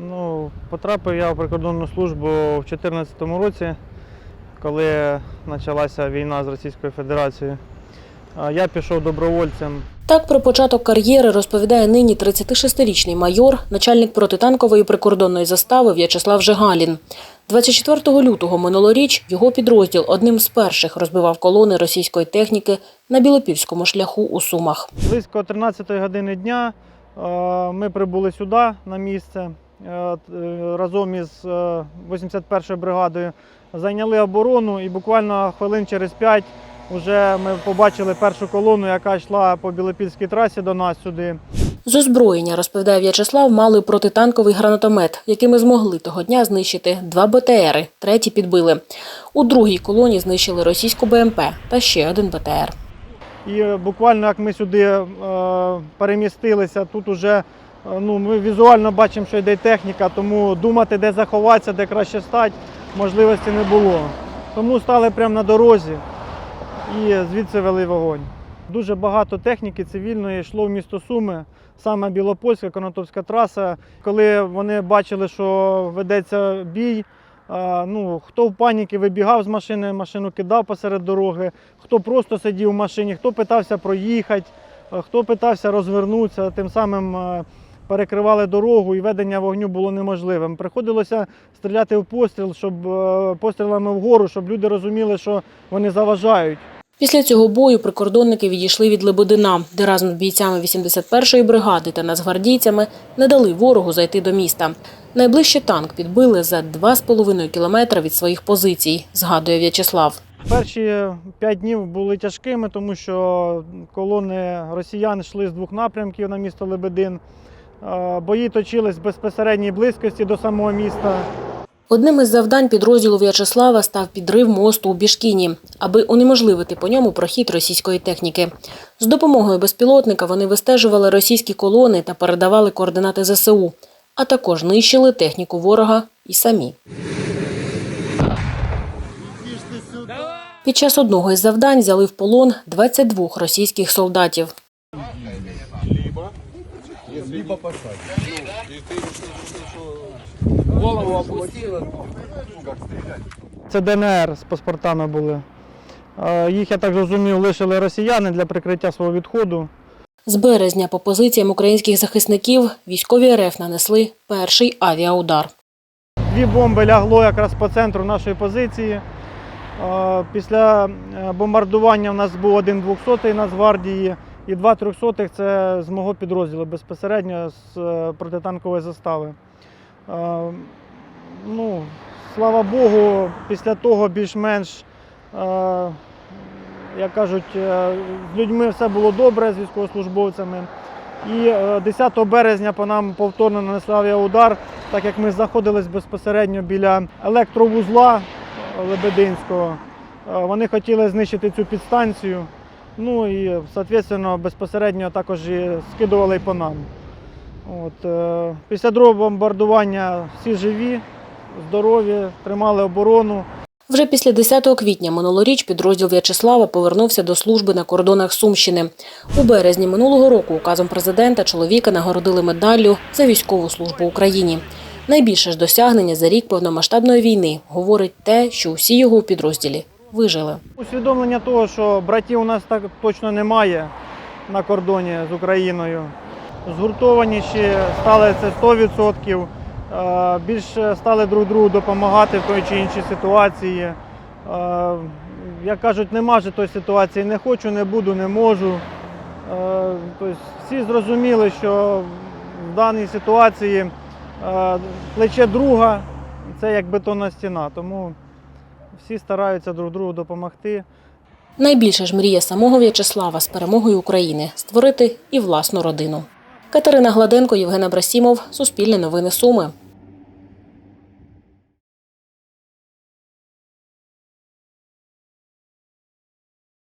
Ну, потрапив я в прикордонну службу в 2014 році, коли почалася війна з Російською Федерацією. Я пішов добровольцем. Так про початок кар'єри розповідає нині 36-річний майор, начальник протитанкової прикордонної застави В'ячеслав Жигалін. 24 лютого минулоріч його підрозділ одним з перших розбивав колони російської техніки на Білопільському шляху у Сумах. Близько 13 години дня ми прибули сюди на місце разом із е, 81-ю бригадою. Зайняли оборону і буквально хвилин через 5 вже ми побачили першу колону, яка йшла по Білопільській трасі до нас сюди. З озброєння, розповідає В'ячеслав, мали протитанковий гранатомет, якими змогли того дня знищити два БТРи, третій підбили. У другій колоні знищили російську БМП та ще один БТР. І е, буквально як ми сюди е, перемістилися, тут уже е, ну, ми візуально бачимо, що йде техніка, тому думати, де заховатися, де краще стати, можливості не було. Тому стали прямо на дорозі і звідси вели вогонь. Дуже багато техніки цивільної йшло в місто Суми, саме Білопольська, Конотопська траса. Коли вони бачили, що ведеться бій, ну, хто в паніки вибігав з машини, машину кидав посеред дороги, хто просто сидів в машині, хто питався проїхати, хто питався розвернутися, тим самим перекривали дорогу і ведення вогню було неможливим. Приходилося стріляти в постріл, щоб е, пострілами вгору, щоб люди розуміли, що вони заважають. Після цього бою прикордонники відійшли від Лебедина, де разом з бійцями 81-ї бригади та нацгвардійцями не дали ворогу зайти до міста. Найближче танк підбили за 2,5 кілометра від своїх позицій, згадує В'ячеслав. Перші п'ять днів були тяжкими, тому що колони росіян йшли з двох напрямків на місто Лебедин. Бої точились в безпосередній близькості до самого міста. Одним із завдань підрозділу В'ячеслава став підрив мосту у Бішкіні, аби унеможливити по ньому прохід російської техніки. З допомогою безпілотника вони вистежували російські колони та передавали координати ЗСУ, а також нищили техніку ворога і самі. Під час одного із завдань взяли в полон 22 російських солдатів. Це ДНР з паспортами були. Їх, я так зрозумів, лишили росіяни для прикриття свого відходу. З березня по позиціям українських захисників військові РФ нанесли перший авіаудар. Дві бомби лягло якраз по центру нашої позиції. Після е, бомбардування в нас був один 200-й Нацгвардії і два 300-х це з мого підрозділу безпосередньо з е, протитанкової застави. Е, Ну, слава Богу, після того більш-менш, е, як кажуть, з людьми все було добре, з військовослужбовцями. І е, 10 березня по нам повторно нанесли авіаудар, так як ми знаходились безпосередньо біля електровузла Лебединського. Вони хотіли знищити цю підстанцію. Ну і, соответственно, безпосередньо також і скидували по нам. От, е, після другого бомбардування всі живі, здорові, тримали оборону. Вже після 10 квітня минулоріч підрозділ В'ячеслава повернувся до служби на кордонах Сумщини. У березні минулого року указом президента чоловіка нагородили медаллю за військову службу Україні. Найбільше ж досягнення за рік повномасштабної війни говорить те, що усі його у підрозділі вижили. Усвідомлення того, що братів у нас так точно немає на кордоні з Україною. Згуртованіші стали це 100%. Е, Більше стали друг другу допомагати в той чи іншій ситуації. Е, Як кажуть, нема же тої ситуації, не хочу, не буду, не можу. Тобто всі зрозуміли, що в даній ситуації плече друга це як бетонна стіна. Тому всі стараються друг другу допомогти. Найбільше ж мріє самого В'ячеслава з перемогою України створити і власну родину. Катерина Гладенко, Євген Абрасімов, Суспільне новини Суми.